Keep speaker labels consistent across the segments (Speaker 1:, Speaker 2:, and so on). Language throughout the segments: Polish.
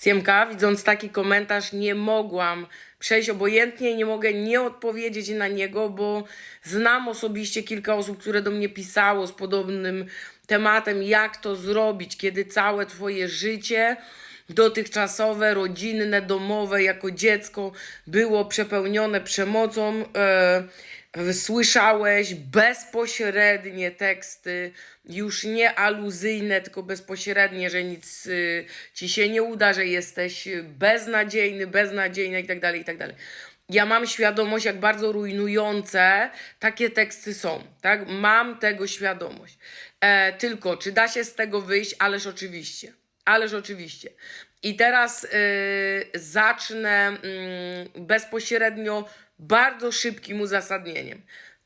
Speaker 1: Siemka, widząc taki komentarz, nie mogłam przejść obojętnie nie mogę nie odpowiedzieć na niego, bo znam osobiście kilka osób, które do mnie pisało z podobnym tematem, jak to zrobić, kiedy całe Twoje życie dotychczasowe, rodzinne, domowe, jako dziecko było przepełnione przemocą. Słyszałeś bezpośrednie teksty, już nie aluzyjne, tylko bezpośrednie, że nic y, ci się nie uda, że jesteś beznadziejny, beznadziejna i tak dalej, i tak. Ja mam świadomość, jak bardzo rujnujące takie teksty są, tak? Mam tego świadomość. E, tylko, czy da się z tego wyjść? Ależ oczywiście. Ależ oczywiście. I teraz y, zacznę mm, bezpośrednio bardzo szybkim uzasadnieniem.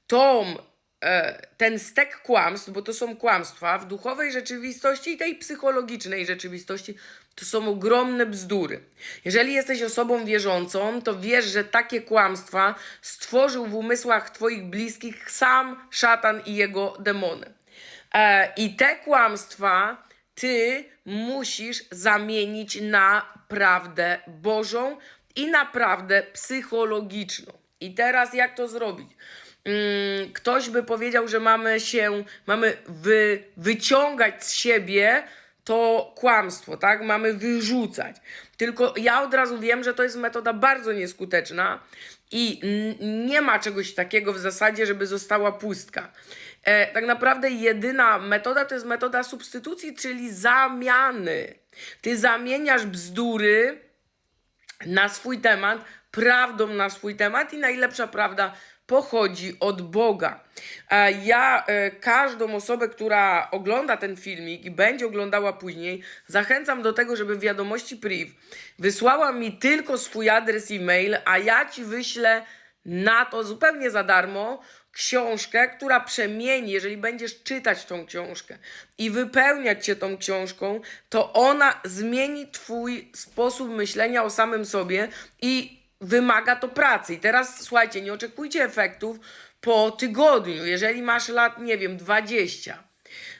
Speaker 1: Tą, e, ten stek kłamstw, bo to są kłamstwa w duchowej rzeczywistości i tej psychologicznej rzeczywistości, to są ogromne bzdury. Jeżeli jesteś osobą wierzącą, to wiesz, że takie kłamstwa stworzył w umysłach Twoich bliskich sam szatan i jego demony. E, I te kłamstwa ty musisz zamienić na prawdę Bożą i na prawdę psychologiczną. I teraz jak to zrobić? Mm, ktoś by powiedział, że mamy się, mamy wy, wyciągać z siebie to kłamstwo, tak? Mamy wyrzucać. Tylko ja od razu wiem, że to jest metoda bardzo nieskuteczna i nie ma czegoś takiego w zasadzie, żeby została pustka. E, tak naprawdę jedyna metoda to jest metoda substytucji, czyli zamiany. Ty zamieniasz bzdury na swój temat, prawdą na swój temat i najlepsza prawda pochodzi od Boga. E, Ja e, każdą osobę, która ogląda ten filmik i będzie oglądała później, zachęcam do tego, żeby w wiadomości priv wysłała mi tylko swój adres e-mail, a ja ci wyślę na to zupełnie za darmo książkę, która przemieni, jeżeli będziesz czytać tą książkę i wypełniać się tą książką, to ona zmieni Twój sposób myślenia o samym sobie i wymaga to pracy. I teraz słuchajcie, nie oczekujcie efektów po tygodniu. Jeżeli masz lat, nie wiem, 20,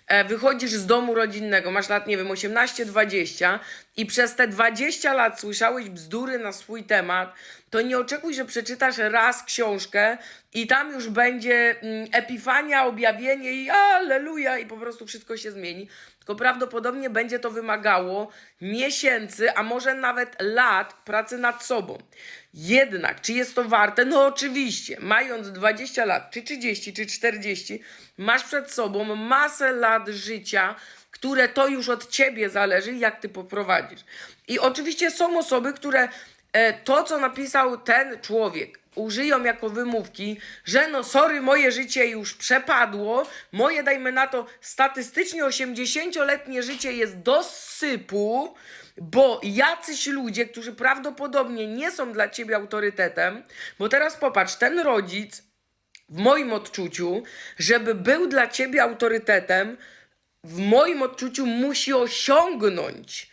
Speaker 1: e, wychodzisz z domu rodzinnego, masz lat, nie wiem, 18-20 i przez te 20 lat słyszałeś bzdury na swój temat, to nie oczekuj, że przeczytasz raz książkę i tam już będzie mm, epifania, objawienie i alleluja i po prostu wszystko się zmieni. Tylko prawdopodobnie będzie to wymagało miesięcy, a może nawet lat pracy nad sobą. Jednak, czy jest to warte? No oczywiście. Mając 20 lat, czy 30, czy 40, masz przed sobą masę lat życia, które to już od ciebie zależy, jak ty poprowadzisz. I oczywiście są osoby, które to, co napisał ten człowiek, użyją jako wymówki, że no sorry, moje życie już przepadło, moje dajmy na to statystycznie 80-letnie życie jest do sypu, bo jacyś ludzie, którzy prawdopodobnie nie są dla ciebie autorytetem, bo teraz popatrz, ten rodzic w moim odczuciu, żeby był dla ciebie autorytetem, w moim odczuciu musi osiągnąć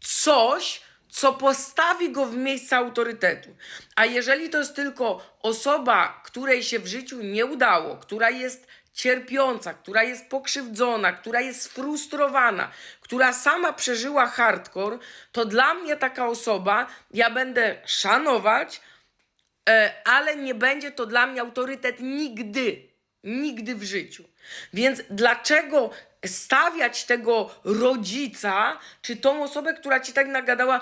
Speaker 1: coś, co postawi go w miejsce autorytetu. A jeżeli to jest tylko osoba, której się w życiu nie udało, która jest cierpiąca, która jest pokrzywdzona, która jest sfrustrowana, która sama przeżyła hardcore, to dla mnie taka osoba ja będę szanować, E, ale nie będzie to dla mnie autorytet nigdy, nigdy w życiu. Więc dlaczego stawiać tego rodzica, czy tą osobę, która ci tak nagadała,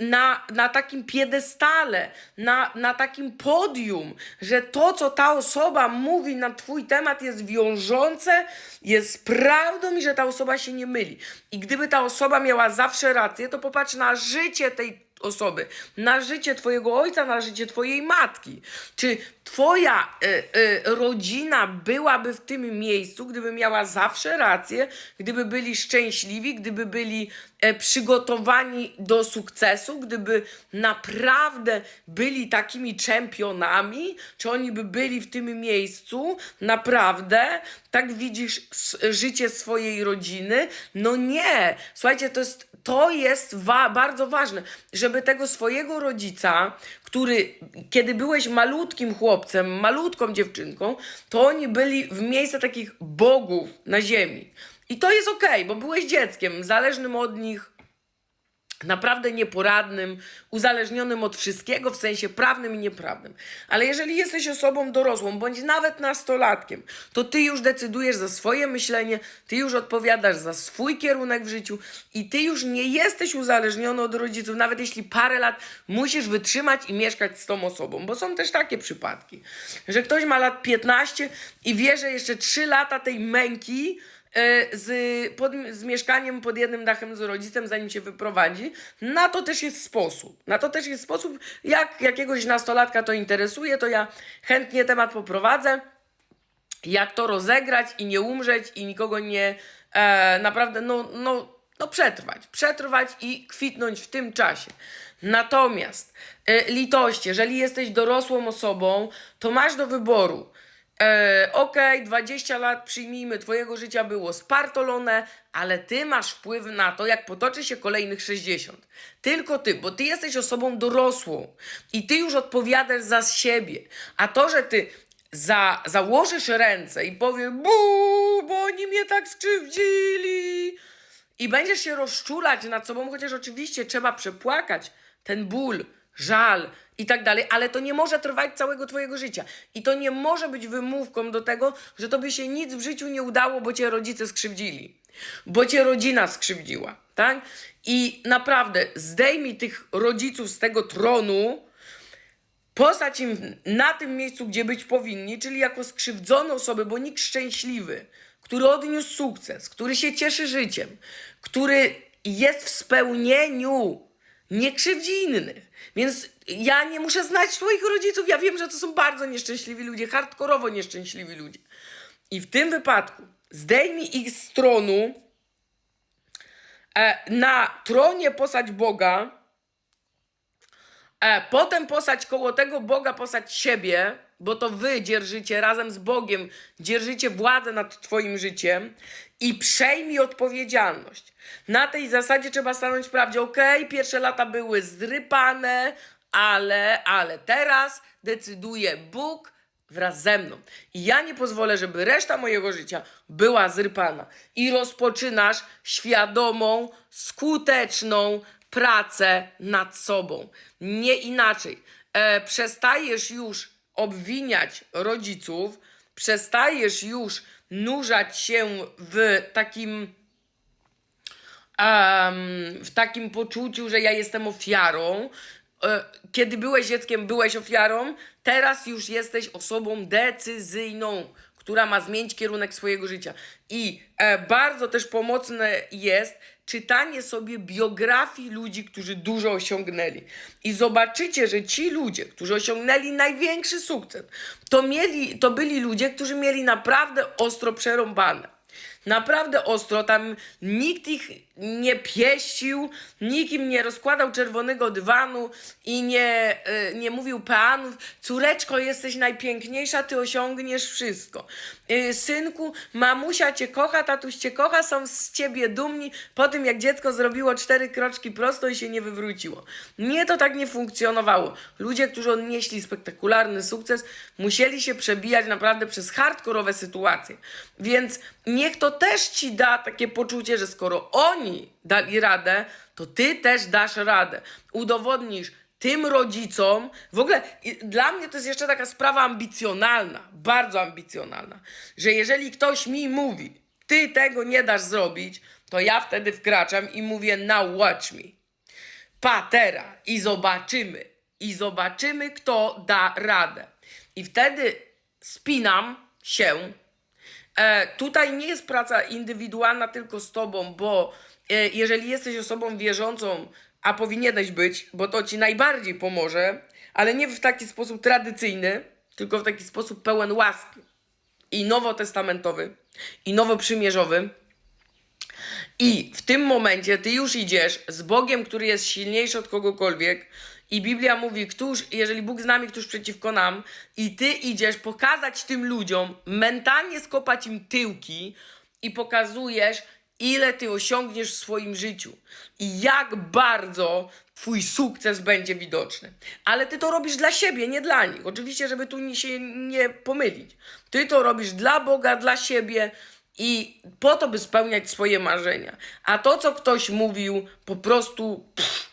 Speaker 1: na, na takim piedestale, na, na takim podium, że to, co ta osoba mówi na Twój temat, jest wiążące, jest prawdą i że ta osoba się nie myli. I gdyby ta osoba miała zawsze rację, to popatrz na życie tej osoby, na życie Twojego ojca, na życie Twojej matki. Czy Twoja e, e, rodzina byłaby w tym miejscu, gdyby miała zawsze rację, gdyby byli szczęśliwi, gdyby byli e, przygotowani do sukcesu, gdyby naprawdę byli takimi czempionami, czy oni by byli w tym miejscu, naprawdę, tak widzisz życie swojej rodziny? No nie. Słuchajcie, to jest, to jest wa- bardzo ważne, żeby tego swojego rodzica, który, kiedy byłeś malutkim chłopcem, malutką dziewczynką, to oni byli w miejsce takich bogów na ziemi. I to jest okej, bo byłeś dzieckiem, zależnym od nich naprawdę nieporadnym, uzależnionym od wszystkiego w sensie prawnym i nieprawnym. Ale jeżeli jesteś osobą dorosłą, bądź nawet nastolatkiem, to ty już decydujesz za swoje myślenie, ty już odpowiadasz za swój kierunek w życiu i ty już nie jesteś uzależniony od rodziców, nawet jeśli parę lat musisz wytrzymać i mieszkać z tą osobą, bo są też takie przypadki, że ktoś ma lat 15 i wie, że jeszcze 3 lata tej męki z, pod, z mieszkaniem pod jednym dachem z rodzicem, zanim się wyprowadzi. Na to też jest sposób. Na to też jest sposób. Jak jakiegoś nastolatka to interesuje, to ja chętnie temat poprowadzę. Jak to rozegrać i nie umrzeć i nikogo nie e, naprawdę, no, no, no przetrwać. Przetrwać i kwitnąć w tym czasie. Natomiast e, jeżeli jesteś dorosłą osobą, to masz do wyboru E, Okej, 20 lat przyjmijmy, twojego życia było spartolone, ale ty masz wpływ na to, jak potoczy się kolejnych 60. Tylko ty, bo ty jesteś osobą dorosłą i ty już odpowiadasz za siebie. A to, że ty za, założysz ręce i powiesz, bu, bo oni mnie tak skrzywdzili, i będziesz się rozczulać nad sobą, chociaż oczywiście trzeba przepłakać ten ból, żal i tak dalej, ale to nie może trwać całego twojego życia. I to nie może być wymówką do tego, że tobie się nic w życiu nie udało, bo cię rodzice skrzywdzili. Bo cię rodzina skrzywdziła, tak? I naprawdę zdejmij tych rodziców z tego tronu, Posadź im na tym miejscu, gdzie być powinni, czyli jako skrzywdzone osoby, bo nikt szczęśliwy, który odniósł sukces, który się cieszy życiem, który jest w spełnieniu, nie krzywdzi innych. Więc ja nie muszę znać swoich rodziców, ja wiem, że to są bardzo nieszczęśliwi ludzie, hardkorowo nieszczęśliwi ludzie. I w tym wypadku zdejmij ich z tronu, e, na tronie posadź Boga, E, potem posadź koło tego Boga, posadź siebie, bo to wy dzierżycie razem z Bogiem, dzierżycie władzę nad twoim życiem i przejmij odpowiedzialność. Na tej zasadzie trzeba stanąć w prawdzie. Okej, pierwsze lata były zrypane, ale, ale teraz decyduje Bóg wraz ze mną. I ja nie pozwolę, żeby reszta mojego życia była zrypana. I rozpoczynasz świadomą, skuteczną pracę nad sobą. Nie inaczej. E, przestajesz już obwiniać rodziców, przestajesz już nurzać się w takim em, w takim poczuciu, że ja jestem ofiarą. E, Kiedy byłeś dzieckiem, byłeś ofiarą, teraz już jesteś osobą decyzyjną, która ma zmienić kierunek swojego życia. I e, bardzo też pomocne jest czytanie sobie biografii ludzi, którzy dużo osiągnęli. I zobaczycie, że ci ludzie, którzy osiągnęli największy sukces, to, mieli, to byli ludzie, którzy mieli naprawdę ostro przerąbane. Naprawdę ostro, tam nikt ich nie pieścił, nikt im nie rozkładał czerwonego dywanu i nie, y, nie mówił peanów, córeczko jesteś najpiękniejsza, ty osiągniesz wszystko. Y, synku, mamusia cię kocha, tatuś cię kocha, są z ciebie dumni po tym, jak dziecko zrobiło cztery kroczki prosto i się nie wywróciło. Nie, to tak nie funkcjonowało. Ludzie, którzy odnieśli spektakularny sukces, musieli się przebijać naprawdę przez hardkorowe sytuacje. Więc niech to też ci da takie poczucie, że skoro oni dali radę, to ty też dasz radę. Udowodnisz tym rodzicom, w ogóle dla mnie to jest jeszcze taka sprawa ambicjonalna, bardzo ambicjonalna, że jeżeli ktoś mi mówi, ty tego nie dasz zrobić, to ja wtedy wkraczam i mówię, now watch me. Patera i zobaczymy. I zobaczymy, kto da radę. I wtedy spinam się. E, tutaj nie jest praca indywidualna tylko z tobą, bo jeżeli jesteś osobą wierzącą, a powinieneś być, bo to ci najbardziej pomoże, ale nie w taki sposób tradycyjny, tylko w taki sposób pełen łaski i nowotestamentowy, i nowoprzymierzowy. I w tym momencie ty już idziesz z Bogiem, który jest silniejszy od kogokolwiek. I Biblia mówi, któż, jeżeli Bóg z nami, któż przeciwko nam, i ty idziesz pokazać tym ludziom, mentalnie skopać im tyłki i pokazujesz, ile ty osiągniesz w swoim życiu i jak bardzo twój sukces będzie widoczny. Ale ty to robisz dla siebie, nie dla nich. Oczywiście, żeby tu się nie pomylić. Ty to robisz dla Boga, dla siebie i po to, by spełniać swoje marzenia. A to, co ktoś mówił, po prostu pff,